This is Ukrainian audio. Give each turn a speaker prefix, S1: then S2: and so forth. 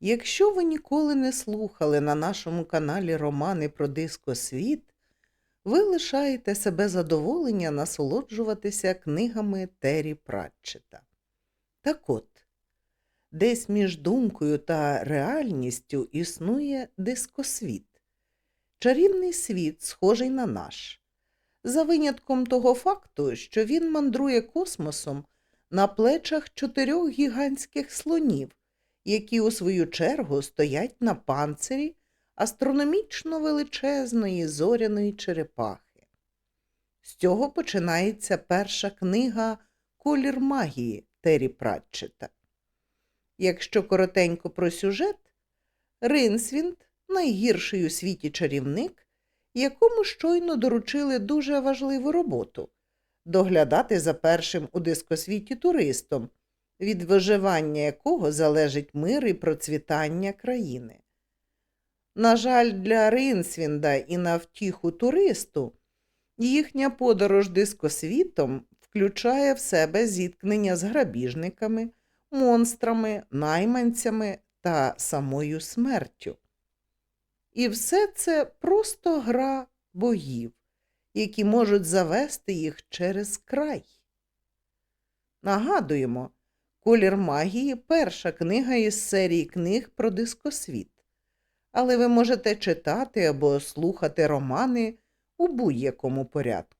S1: Якщо ви ніколи не слухали на нашому каналі романи про дискосвіт, ви лишаєте себе задоволення насолоджуватися книгами Террі Пратчета. Так от, десь між думкою та реальністю існує дискосвіт. Чарівний світ, схожий на наш, за винятком того факту, що він мандрує космосом на плечах чотирьох гігантських слонів, які у свою чергу стоять на панцирі астрономічно величезної зоряної черепахи. З цього починається перша книга Колір магії Террі Пратчета. Якщо коротенько про сюжет, Ринсвінд найгірший у світі чарівник, якому щойно доручили дуже важливу роботу доглядати за першим у дискосвіті туристом, від виживання якого залежить мир і процвітання країни. На жаль, для Ринсвінда і на втіху туристу їхня подорож дискосвітом включає в себе зіткнення з грабіжниками, монстрами, найманцями та самою смертю. І все це просто гра богів, які можуть завести їх через край. Нагадуємо, Колір магії перша книга із серії книг про дискосвіт. Але ви можете читати або слухати романи у будь-якому порядку.